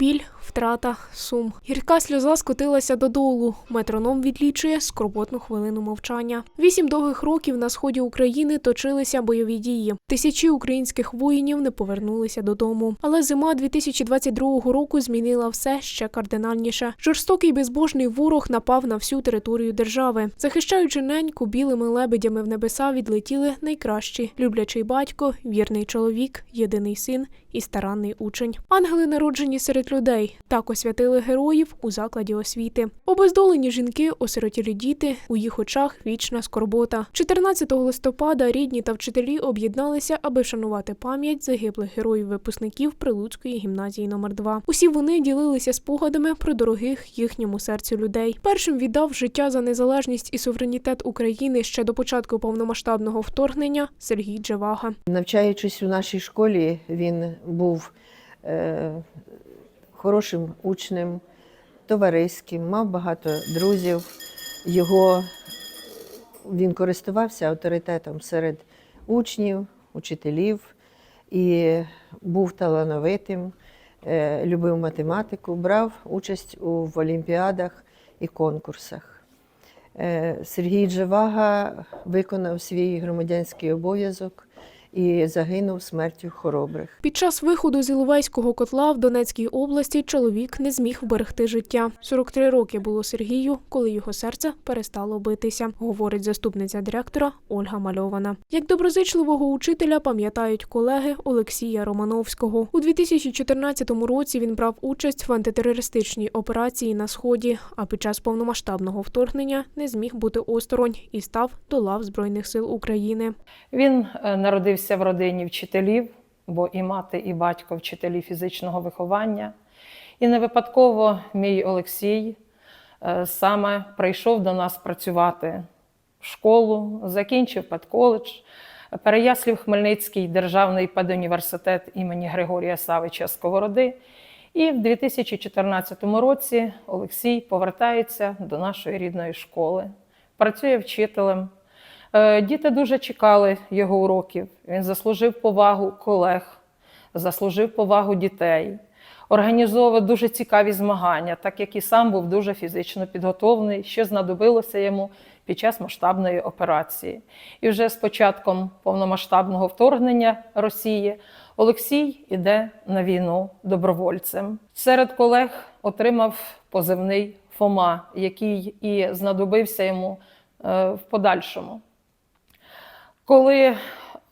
Bill втрата, сум. Гірка сльоза скотилася додолу. Метроном відлічує скорботну хвилину мовчання. Вісім довгих років на сході України точилися бойові дії. Тисячі українських воїнів не повернулися додому. Але зима 2022 року змінила все ще кардинальніше. Жорстокий безбожний ворог напав на всю територію держави. Захищаючи неньку, білими лебедями в небеса відлетіли найкращі: люблячий батько, вірний чоловік, єдиний син і старанний учень. Ангели народжені серед людей. Так освятили героїв у закладі освіти. Обездолені жінки, осиротілі діти, у їх очах вічна скорбота. 14 листопада рідні та вчителі об'єдналися, аби вшанувати пам'ять загиблих героїв-випускників Прилуцької гімназії номер 2 Усі вони ділилися спогадами про дорогих їхньому серцю людей. Першим віддав життя за незалежність і суверенітет України ще до початку повномасштабного вторгнення Сергій Джевага. Навчаючись у нашій школі, він був е, хорошим учнем, товариським, мав багато друзів. Його він користувався авторитетом серед учнів, учителів і був талановитим, е, любив математику, брав участь у олімпіадах і конкурсах. Е, Сергій Джевага виконав свій громадянський обов'язок і загинув смертю хоробрих. Під час виходу з Іловайського котла в Донецькій області чоловік не зміг вберегти життя. 43 роки було Сергію, коли його серце перестало битися, говорить заступниця директора Ольга Мальована. Як доброзичливого учителя пам'ятають колеги Олексія Романовського. У 2014 році він брав участь в антитерористичній операції на сході, а під час повномасштабного вторгнення не зміг бути осторонь і став до лав збройних сил України. Він е, народився в родині вчителів, бо і мати, і батько вчителі фізичного виховання. І не випадково мій Олексій е, саме прийшов до нас працювати в школу, закінчив педколедж, Переяслів Хмельницький державний педуніверситет імені Григорія Савича Сковороди. І в 2014 році Олексій повертається до нашої рідної школи, працює вчителем. Е, Діти дуже чекали його уроків. Він заслужив повагу колег, заслужив повагу дітей, організовував дуже цікаві змагання, так як і сам був дуже фізично підготовлений, що знадобилося йому під час масштабної операції. І вже з початком повномасштабного вторгнення Росії Олексій іде на війну добровольцем. Серед колег отримав позивний Фома, який і знадобився йому е, в подальшому. Коли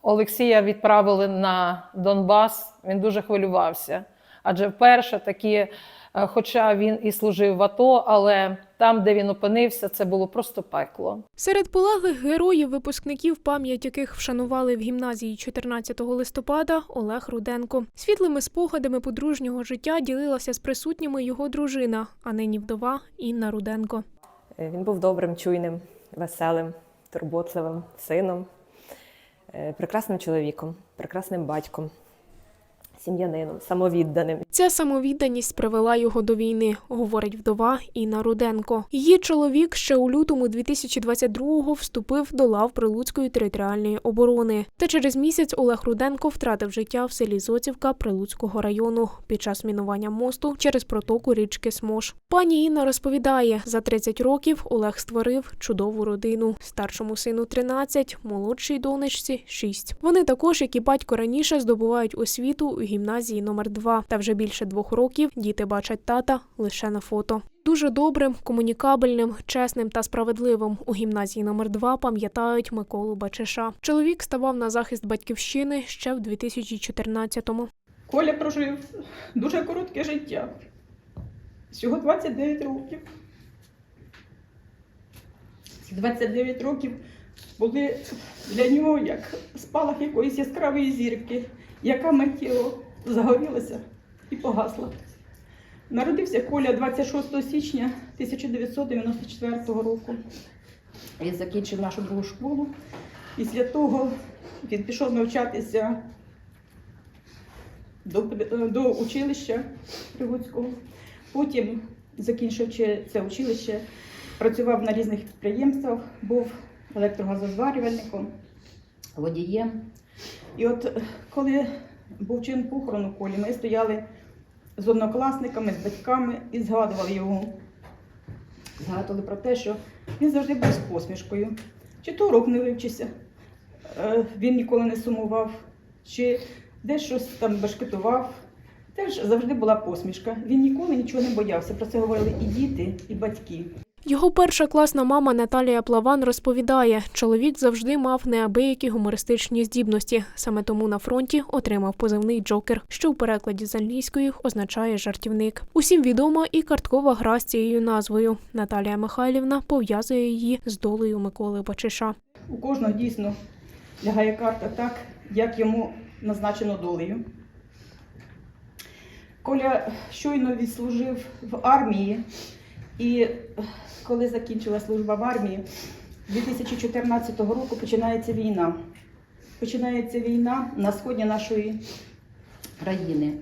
Олексія відправили на Донбас, він дуже хвилювався. Адже вперше такі, е, хоча він і служив в АТО, але там, де він опинився, це було просто пекло. Серед полеглих героїв, випускників, пам'ять яких вшанували в гімназії 14 листопада, Олег Руденко. Світлими спогадами подружнього життя ділилася з присутніми його дружина, а нині вдова Інна Руденко. Е, Він був добрим, чуйним, веселим, турботливим сином, прекрасним чоловіком, прекрасним батьком, сім'янином, самовідданим. Ця самовідданість привела його до війни, говорить вдова Інна Руденко. Її чоловік ще у лютому 2022-го вступив до лав Прилуцької територіальної оборони. Та через місяць Олег Руденко втратив життя в селі Зоцівка Прилуцького району під час мінування мосту через протоку річки Смош. Пані Інна розповідає, за 30 років Олег створив чудову родину. Старшому сину 13, молодшій донечці 6. Вони також, як і батько раніше, здобувають освіту гімназії номер 2 Та вже більше двох років діти бачать тата лише на фото. Дуже добрим, комунікабельним, чесним та справедливим у гімназії номер 2 пам'ятають Миколу Бачиша. Чоловік ставав на захист батьківщини ще в 2014-му. Коля прожив дуже коротке життя. Всього 29 років. Ці 29 років були для нього як спалах якоїсь яскравої зірки, яка миттєво загорілася і погасла. Народився Коля 26 січня 1994 року. Він закінчив нашу другу школу. Після того він пішов навчатися до, до училища Прилуцького. Потім, закінчивши це училище, працював на різних підприємствах, був електрогазозварювальником, водієм. І от е, коли був чин похорону Колі, ми стояли з однокласниками, з батьками і згадували його. Згадували про те, що він завжди був з посмішкою. Чи то урок не вивчився, е, він ніколи не сумував, чи десь щось там башкетував. Теж завжди була посмішка. Він ніколи нічого не боявся. Про це говорили і діти, і батьки. Його перша класна мама Наталія Плаван розповідає, чоловік завжди мав неабиякі гумористичні здібності. Саме тому на фронті отримав позивний Джокер, що у перекладі з англійської означає жартівник. Усім відома і карткова гра з цією назвою. Наталія Михайлівна пов'язує її з долею Миколи Бачиша. У кожного дійсно лягає карта так, як йому назначено долею. Коля щойно відслужив в армії, і е, коли закінчила служба в армії, 2014 року починається війна. Починається війна на сході нашої країни.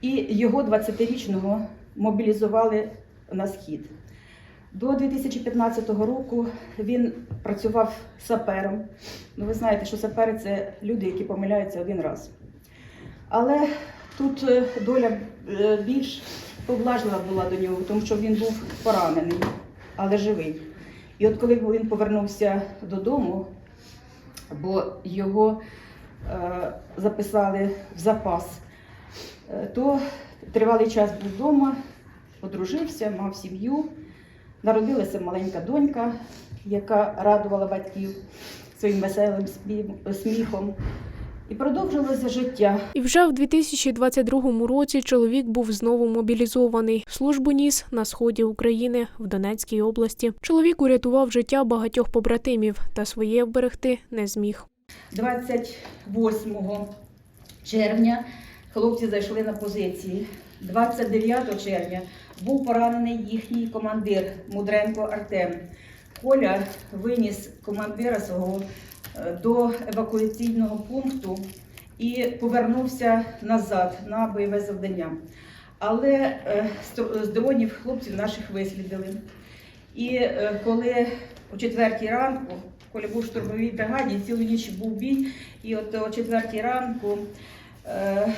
І його 20-річного мобілізували на схід. До 2015 року він працював сапером. Ну, ви знаєте, що сапери це люди, які помиляються один раз. Але тут е, доля е, більш поблажлива була до нього, тому що він був поранений, але живий. І от коли він повернувся додому, бо його е, записали в запас, е, то тривалий час був вдома, одружився, мав сім'ю. Народилася маленька донька, яка радувала батьків своїм веселим сміхом. І продовжилося життя. І вже в 2022 році чоловік був знову мобілізований. Службу ніс на сході України в Донецькій області. Чоловік урятував життя багатьох побратимів та своє вберегти не зміг. 28 червня хлопці зайшли на позиції. 29 червня був поранений їхній командир Мудренко Артем. Коля виніс командира свого до евакуаційного пункту і повернувся назад на бойове завдання. Але е, з дронів хлопців наших вислідили. І е, коли о четвертій ранку, коли був в штурмовій бригаді, цілу ніч був бій, і от о четвертій ранку, е,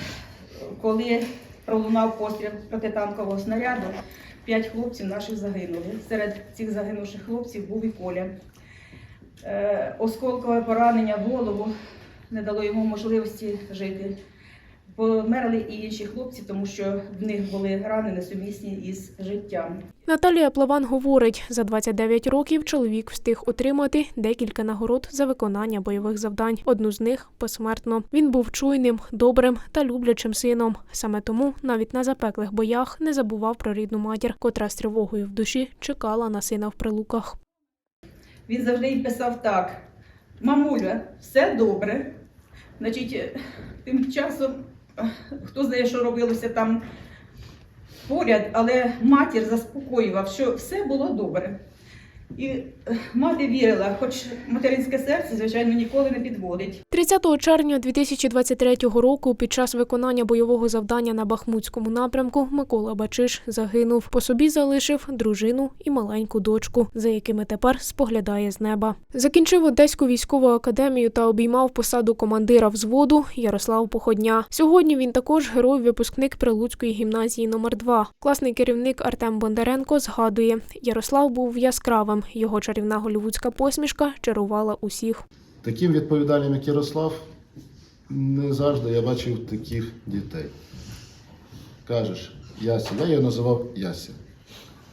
коли пролунав постріл протитанкового снаряду, п'ять хлопців наших загинули. Серед цих загинувших хлопців був і Коля. Е, Осколкове поранення в голову не дало йому можливості жити. Померли і інші хлопці, тому що в них були рани несумісні із життям. Наталія Плаван говорить, за 29 років чоловік встиг отримати декілька нагород за виконання бойових завдань. Одну з них посмертно. Він був чуйним, добрим та люблячим сином. Саме тому навіть на запеклих боях не забував про рідну матір, котра з тривогою в душі чекала на сина в прилуках. Він завжди їй писав так: мамуля, все добре. Значить, е, тим часом е, хто знає, що робилося там поряд, але матір заспокоював, що все було добре. І е, мати вірила, хоч материнське серце, звичайно, ніколи не підводить. 30 червня 2023 року під час виконання бойового завдання на Бахмутському напрямку Микола Бачиш загинув. По собі залишив дружину і маленьку дочку, за якими тепер споглядає з неба. Закінчив Одеську військову академію та обіймав посаду командира взводу Ярослав Походня. Сьогодні він також герой-випускник Прилуцької гімназії номер 2 Класний керівник Артем Бондаренко згадує, Ярослав був яскравим. Його чарівна голівудська посмішка чарувала усіх. Таким відповідальним, як Ярослав, не завжди я бачив таких дітей. Кажеш, Яся, я його називав Яся.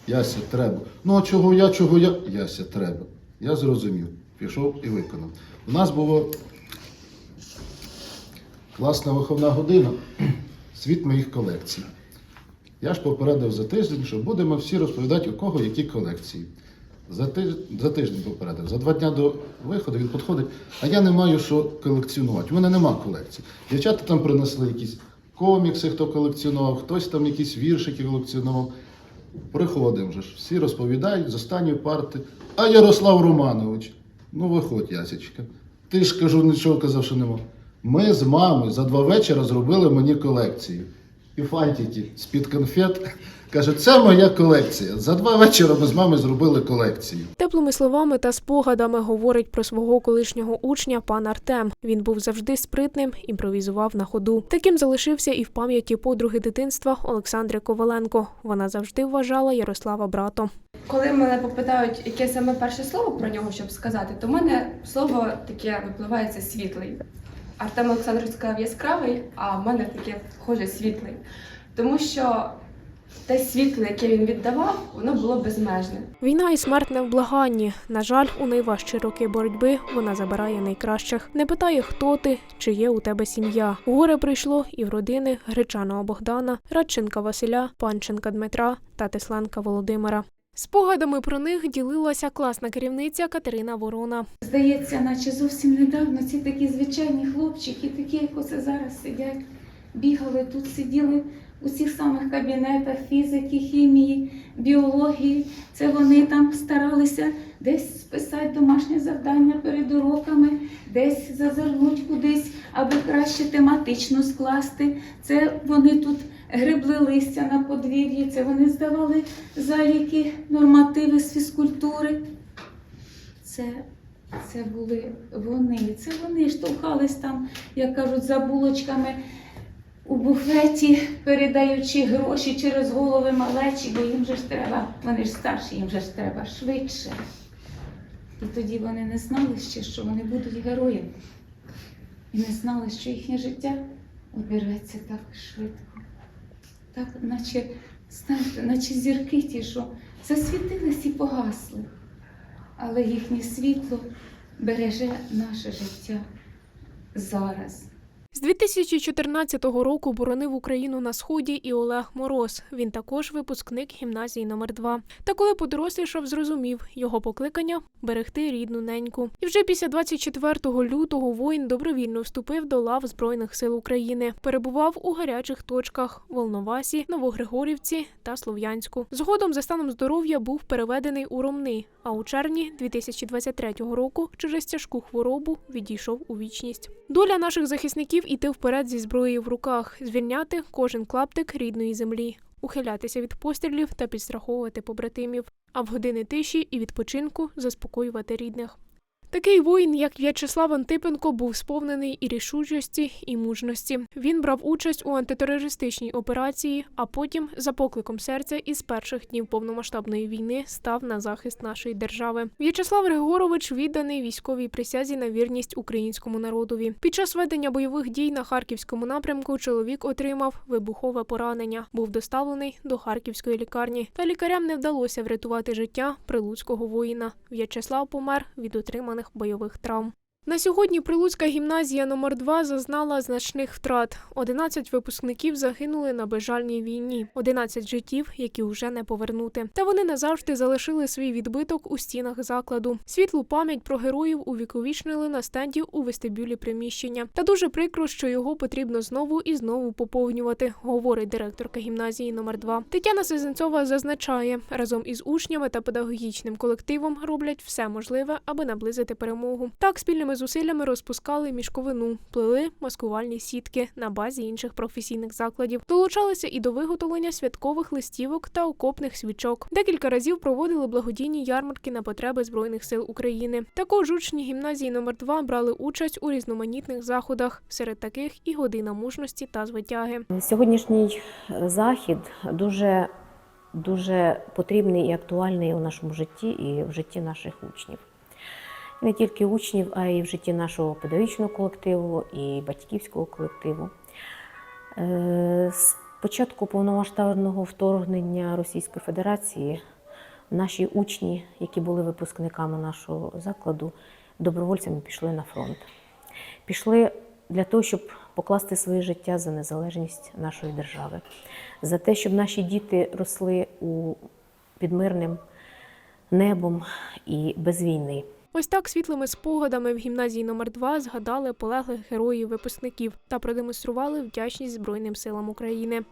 Яся, треба. Ну а чого я, чого я? Яся, треба. Я зрозумів. Пішов і виконав. У нас було класна виховна година, світ моїх колекцій. Я ж попередив за тиждень, що будемо всі розповідати, у кого які колекції. За, тиж... за тиждень попередив. За два дні до виходу він підходить, а я не маю що колекціонувати. У мене нема колекції. Дівчата там принесли якісь комікси, хто колекціонував, хтось там якісь віршики колекціонував. Приходимо вже ж, всі розповідають з останньої парти. А Ярослав Романович, ну виходь, Ясечка. Ти ж кажу, нічого казав, що нема. Ми з мамою за два вечора зробили мені колекцію. І фантики з-під конфет Каже, це моя колекція. За два вечора ми з мамою зробили колекцію. Теплими словами та спогадами говорить про свого колишнього учня пан Артем. Він був завжди спритним, імпровізував на ходу. Таким залишився і в пам'яті подруги дитинства Олександри Коваленко. Вона завжди вважала Ярослава братом. Коли мене попитають, яке саме перше слово про нього, щоб сказати, то в мене слово таке випливає це світлий. Артем Олександрович сказав яскравий, а в мене таке схоже світлий. Тому що те світле, яке він віддавав, воно було безмежне. Війна і смерть не вблаганні. На жаль, у найважчі роки боротьби вона забирає найкращих. Не питає, хто ти, чи є у тебе сім'я. Горе прийшло і в родини Гречаного Богдана, Радченка Василя, Панченка Дмитра та Тесленка Володимира. Спогадами про них ділилася класна керівниця Катерина Ворона. Здається, наче зовсім недавно ці такі звичайні хлопчики, такі, як оце зараз сидять, бігали тут, сиділи у цих самих кабінетах фізики, хімії, біології. Це вони там старалися десь списати домашнє завдання перед уроками, десь зазирнуть кудись, аби краще тематично скласти. Це вони тут грибли листя на подвір'ї, це вони здавали заліки, нормативи з фізкультури. Це, це були вони. Це вони штовхались там, як кажуть, за булочками у буфеті, передаючи гроші через голови малечі, бо їм же ж треба, вони ж старші, їм же ж треба швидше. І тоді вони не знали ще, що вони будуть героями. І не знали, що їхнє життя обіреться так швидко. Так, наче, знаєте, наче зірки ті, що засвітились і погасли але їхнє світло береже наше життя зараз. З 2014 року боронив Україну на сході і Олег Мороз. Він також випускник гімназії номер 2 Та коли подорослішав, зрозумів його покликання берегти рідну неньку. І вже після 24 лютого воїн добровільно вступив до лав збройних сил України. Перебував у гарячих точках Волновасі, Новогригорівці та Слов'янську. Згодом за станом здоров'я був переведений у Ромни. А у червні 2023 року через тяжку хворобу відійшов у вічність. Доля наших захисників іти вперед зі зброєю в руках, звільняти кожен клаптик рідної землі, ухилятися від пострілів та підстраховувати побратимів, а в години тиші і відпочинку заспокоювати рідних. Такий воїн, як В'ячеслав Антипенко, був сповнений і рішучості, і мужності. Він брав участь у антитерористичній операції, а потім, за покликом серця, із перших днів повномасштабної війни став на захист нашої держави. В'ячеслав Григорович відданий військовій присязі на вірність українському народові. Під час ведення бойових дій на харківському напрямку чоловік отримав вибухове поранення. Був доставлений до харківської лікарні, та лікарям не вдалося врятувати життя прилуцького воїна. В'ячеслав помер від отриманих бойових травм. На сьогодні Прилуцька гімназія номер 2 зазнала значних втрат. 11 випускників загинули на безжальній війні, 11 життів, які вже не повернути. Та вони назавжди залишили свій відбиток у стінах закладу. Світлу пам'ять про героїв увіковічнили на стенді у вестибюлі приміщення. Та дуже прикро, що його потрібно знову і знову поповнювати, говорить директорка гімназії номер 2 Тетяна Сезенцова зазначає, разом із учнями та педагогічним колективом роблять все можливе, аби наблизити перемогу. Так спільними зусиллями розпускали мішковину, плели маскувальні сітки на базі інших професійних закладів. Долучалися і до виготовлення святкових листівок та окопних свічок. Декілька разів проводили благодійні ярмарки на потреби збройних сил України. Також учні гімназії номер 2 брали участь у різноманітних заходах, серед таких і година мужності та звитяги. Сьогоднішній е, захід дуже, дуже потрібний і актуальний у нашому житті і в житті наших учнів. Не тільки учнів, а й в житті нашого педагогічного колективу і батьківського колективу. Е, З початку повномасштабного вторгнення Російської Федерації наші учні, які були випускниками нашого закладу, добровольцями пішли на фронт. Пішли для того, щоб покласти своє життя за незалежність нашої держави, за те, щоб наші діти росли у під мирним небом і без війни. Ось так світлими спогадами в гімназії номер 2 згадали полеглих героїв випускників та продемонстрували вдячність Збройним силам України.